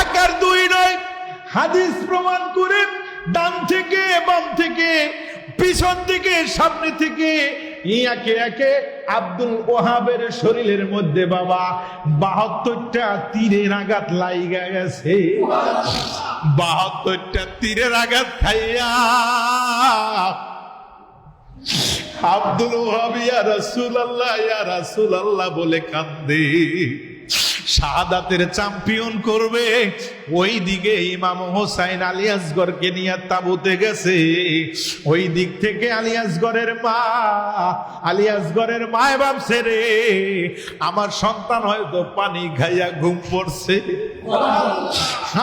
এক আর দুই নয়। হাদিস প্রমাণ করে ডান থেকে বাম থেকে পিছন থেকে সামনে থেকে। ইয়াকে একে আব্দুল ওহাবের শরীরের মধ্যে বাবা বাহাত্তরটা তীরের আঘাত লাইগা গেছে। বাহাত্তরটা তীরের আঘাত খাইয়া। আব্দুল ওহাব ইয়া রাসূলুল্লাহ ইয়া রাসূলুল্লাহ বলে কান্দে। শাহাদাতের চ্যাম্পিয়ন করবে। ওই দিকে ইমাম হোসাইন আলিয়াসগড়কে নিয়ে তাবুতে গেছে। ওই দিক থেকে আলিয়াসগড়ের মা আলিয়াসগড়ের মায় ভাবছে রে আমার সন্তান হয়তো পানি খাইয়া ঘুম পড়ছে।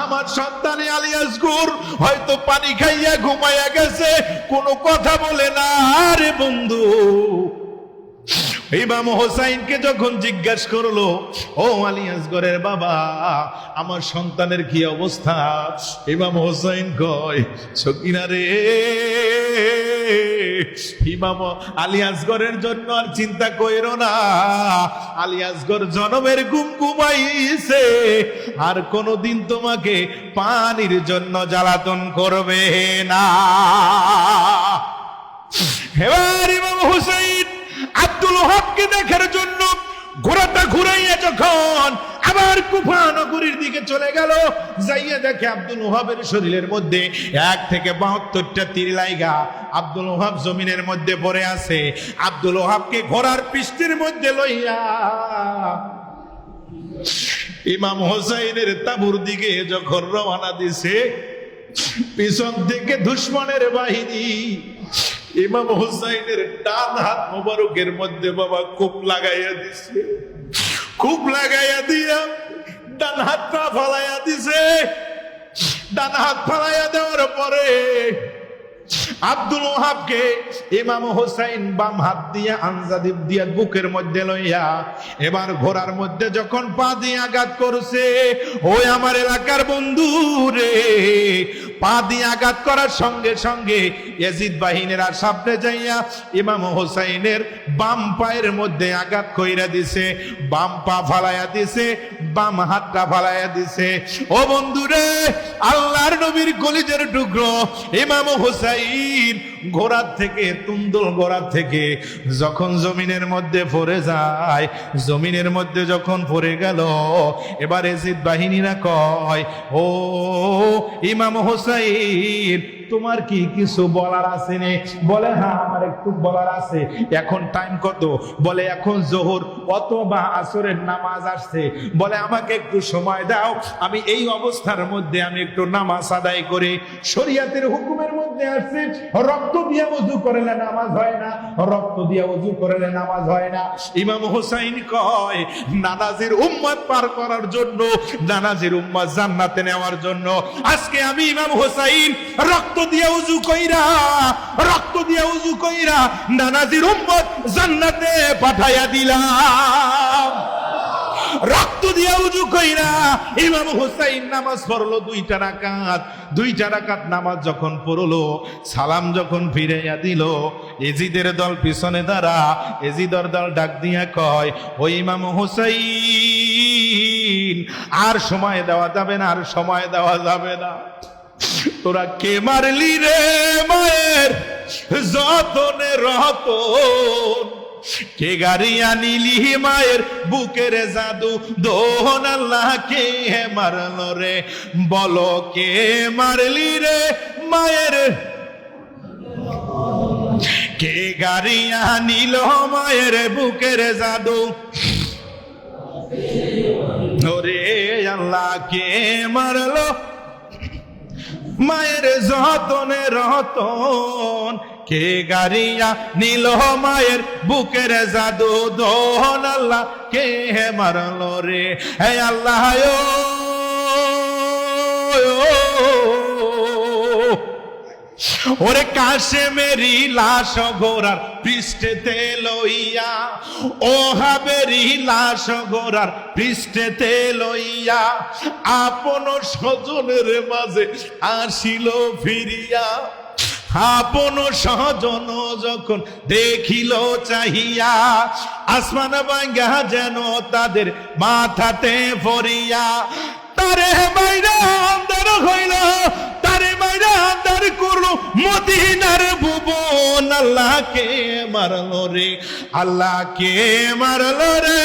আমার সন্তানে আলিয়াসগুর হয়তো পানি খাইয়া ঘুমাইয়া গেছে। কোনো কথা বলে না। আরে বন্ধু ইমাম হোসাইনকে যখন জিজ্ঞাসা করল, ও আলিয়াসগরের বাবা, আমার সন্তানের কি অবস্থা? ইমাম হোসাইন কয়, সকিনা রে, ইমাম আলিয়াসগরের জন্য আর চিন্তা কইরো না। আলিয়াসগর জনমের গুম ঘুমাইছে, আর কোনোদিন তোমাকে পানির জন্য জ্বালাতন করবে না। এবার ইমাম আব্দুল হককে দেখার জন্য ঘোড়াটা ঘুরাইয়া যখন আবার কুফা নগরীর দিকে চলে গেল, যাইয়া দেখে আব্দুল ওহাবের শরীরের মধ্যে এক থেকে বাহাত্তরটা তীর লাইগা। আব্দুল ওহাব জমিনের মধ্যে পড়ে আছে। আব্দুল ওহাবকে ঘোড়ার পৃষ্ঠের মধ্যে লইয়া ইমাম হোসাইনের তাবুর দিকে যখন রওনা দিছে, পিছন থেকে দুশ্মনের বাহিনী ইমাম হুসাইনের ডান হাত মোবারকের মধ্যে বাবা কূপ লাগাইয়া দিছে। কূপ লাগাইয়া দিয়া ডান হাতটা ফালাইয়া দিছে। ডান হাত ফালাইয়া দেওয়ার পরে আব্দুল ওহাবকে ইমাম হোসাইন বাম হাত দিয়ে আনজাদিব দিয়া বুকের মধ্যে লইয়া এবার ঘোড়ার মধ্যে যখন পা দিয়ে আঘাত করছে, ওই আমার এলাকার বন্ধু রে পা দিয়ে আঘাত করার সঙ্গে সঙ্গে এজিদ আর সামনে যাইয়া ইমাম হোসাইনের বাম পায়ের মধ্যে আঘাত কইরা দিছে, বাম পা ফালাইয়া দিছে, বাম হাতটা ফালাইয়া দিছে। ও বন্ধুরে, আল্লাহর নবীর কলিজের টুকরো ইমাম হোসাইন ঘোড়ার থেকে, তুন্দুল ঘোড়ার থেকে যখন জমিনের মধ্যে পড়ে যায়, জমিনের মধ্যে যখন পড়ে গেল, এবার এজিদ বাহিনীরা কয়, ও ইমাম হোসাইন, তোমার কি কিছু বলার আছে নে? বলে হ্যাঁ আমার একটু বলার আছে। এখন টাইম কত? বলে, এখন জোহর, অথবা আসরের নামাজ আসছে। বলে, আমাকে একটু সময় দাও, আমি এই অবস্থার মধ্যে আমি একটু নামাজ আদায় করে। শরিয়াতের হুকুমের মধ্যে আসছে, রক্ত দিয়ে উজু করলে নামাজ হয় না, রক্ত দিয়ে উজু করলে নামাজ হয় না। ইমাম হোসাইন কয় নানাজির উম্মত পার করার জন্য নানাজির উম্মত জান্নাতে নেওয়ার জন্য। আজকে আমি ইমাম হোসাইন, রক্ত দিয়ে উজু কইরা, রক্ত দিয়ে উজু কইরা নানাজির উম্মত জান্নাতে পাঠাইয়া দিলাম। রক্ত দিয়া উজু কইরা ইমাম হুসাইন নামাজ পড়ল দুইটা রাকাত। দুইটা রাকাত নামাজ যখন পড়ল, সালাম যখন ফিরাইয়া দিল, এজিদের দল পিছনে দাঁড়া, এজিদর দল ডাক দিয়া কয়, ও ইমাম হুসাইন, আর সময় দেওয়া যাবে না, আর সময় দেওয়া যাবে না। তোরা কে মারলি রে মায়ের যতনে রতন? কে গাড়ি আনিলি মায়ের বুকের জাদু? দোহন আল্লাহ, কে মারল রে? বলো, কে মারলি রে মায়ের? কে গাড়ি আনিল মায়ের বুকের জাদু? ওরে আল্লাহ, কে মারলো মায়ের যতনে রতন। কে গাড়িয়া নীল মায়ের বুকের জাদু? দোহন আল্লাহ, কে হে মারল রে? হে আল্লাহ ওরে কাশে মেরি লাশ ঘোড়ার পৃষ্ঠেতে লইয়া, ও হাবেরি লাশ ঘোড়ার পৃষ্ঠেতে লইয়া, আপন স্বজনের মাঝে আসিল ফিরিয়া। আপন সহজন যখন দেখিল চাহিয়া, আসমান বাঙ্গা যেন তাদের মাথাতে পড়িয়া তারে মাইরা হইল, তারে করল মদিনার ভুবন। মারলো রে মারলো রে।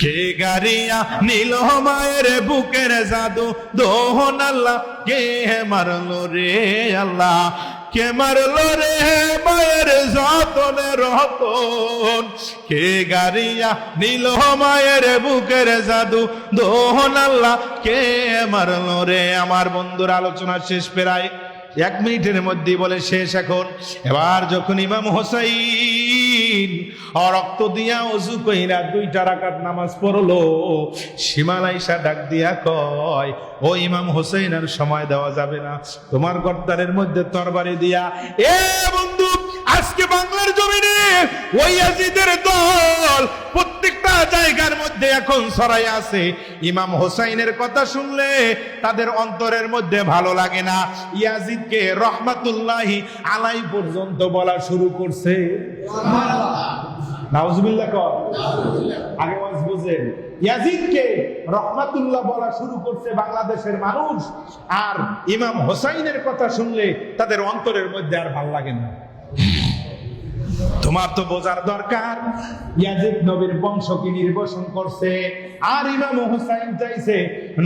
কে গারিয়া নীল মায়ের বুকের জাদু, দোহন আল্লাহ কে মারলো রে আল্লাহ কে মারলো রে মায়ের যতনে রতন। কে গারিয়া নীল মায়ের বুকের জাদু? দোহন আল্লাহ, কে মারলো রে? আমার বন্ধুর আলোচনা শেষ প্রায় এক মিনিটের মধ্যেই বলে শেষ এখন। এবার যখন ইমাম হোসাইন রক্ত দিয়া অজু কইরা দুইটা রাকাত নামাজ পড়ল সীমালাইসা ডাক দিয়া কয়, ও ইমাম হোসেন আর সময় দেওয়া যাবে না। তোমার গর্দারের মধ্যে তরবারি দিয়া, এ বন্ধু আজকে বাংলার জমিনে ওই আজিদের দল প্রত্যেকটা জায়গার মধ্যে এখন ছড়াই আছে। ইমাম হোসাইনের কথা শুনলে তাদের অন্তরের মধ্যে ভালো লাগে না। ইয়াজিদকে রহমাতুল্লাহি আলাই পর্যন্ত বলা শুরু করছে। রহমাতুল্লাহ বলা শুরু করছে বাংলাদেশের মানুষ। আর ইমাম হোসাইনের কথা শুনলে তাদের অন্তরের মধ্যে আর ভালো লাগে না। তোমার তো বোঝার দরকার। ইয়াজিদ নবীর বংশকে নির্বাসন করছে? আর ইমাম হুসাইন চাইছে,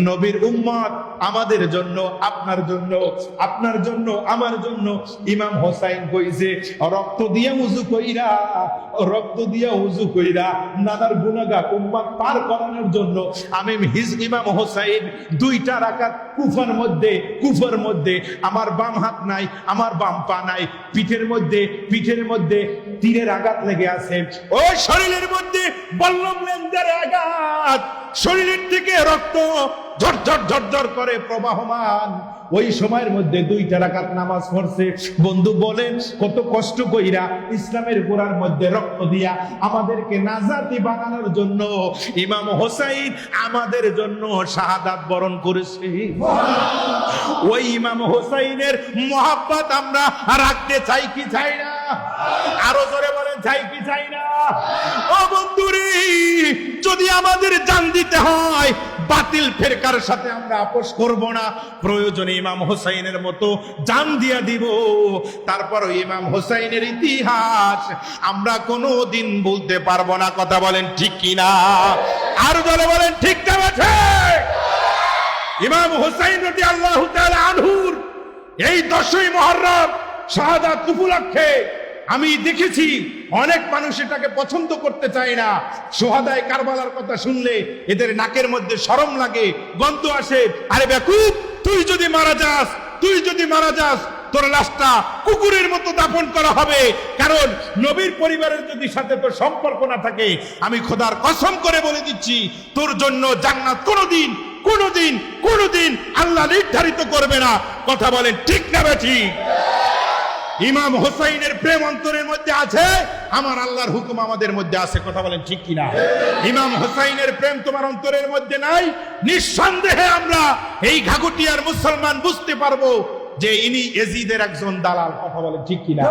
নবীর উম্মত আমাদের জন্য, আপনার জন্য আপনার জন্য, আমার জন্য। ইমাম হোসাইন কইছে রক্ত দিয়ে উজু কইরা, রক্ত দিয়ে উজু কইরা নানার গুনাগা উম্মত পার করানোর জন্য আমি হিজ, ইমাম হোসাইন দুইটা রাকাত কুফার মধ্যে কুফার মধ্যে আমার বাম হাত নাই, আমার বাম পা নাই, পিঠের মধ্যে পিঠের মধ্যে তীরের আঘাত লেগে আছে। ও শরীরের মধ্যে বল্লম লেন্দার আঘাত, শরীরের থেকে রক্ত ঝরঝর ঝরঝর করে প্রবাহমান। ওই সময়ের মধ্যে দুইটা রাকাত নামাজ পড়ছে। বন্ধু, বলেন, কত কষ্ট কইরা ইসলামের গোড়ার মধ্যে রক্ত দিয়া আমাদেরকে নাজাতি বানানোর জন্য ইমাম হোসাইন আমাদের জন্য শাহাদাত বরণ করেছে। ওই ইমাম হোসাইনের মহাব্বত আমরা রাখতে চাই কি চাই না? আরও জোরে বলেন, চাই কি চাই না? ও বন্ধুরি, যদি আমাদের জান দিতে হয়, বাতিল ফেরকার সাথে আমরা আপোষ করব না। প্রয়োজনে ইমাম হোসাইনের মতো জান দিয়া দিব। তারপর ইমাম হোসাইনের ইতিহাস আমরা কোনো দিন বলতে পারব না। কথা বলেন ঠিক কিনা আর দলে বলেন, ঠিক না আছে ইমাম হোসাইন রদি আল্লাহ আনহুর এই দশই মহরম শাহাদাত উপলক্ষে আমি দেখেছি অনেক মানুষ এটাকে পছন্দ করতে চায় না। সোহাদায় কারবালার কথা শুনলে এদের নাকের মধ্যে শরম লাগে, গন্ধ আসে। আরে বেকুব, তুই যদি মারা যাস, তুই যদি মারা যাস, তোর লাশটা কুকুরের মতো দাপন করা হবে। কারণ নবীর পরিবারের যদি সাথে তোর সম্পর্ক না থাকে, আমি খোদার কসম করে বলে দিচ্ছি, তোর জন্য জান্নাত কোনোদিন কোনোদিন কোনোদিন আল্লাহ নির্ধারিত করবে না। কথা বলেন ঠিক না বেঠি ইমাম হোসাইনের প্রেম অন্তরের মধ্যে আছে? আমার আল্লাহর হুকুম আমাদের মধ্যে আছে, কথা বলেন ঠিক কিনা? ইমাম হোসাইনের প্রেম তোমার অন্তরের মধ্যে নাই? নিঃসন্দেহে আমরা এই ঘাগুটিয়ার মুসলমান বুঝতে পারব যে ইনি এজিদের একজন দালাল, কথা বলেন ঠিক কিনা?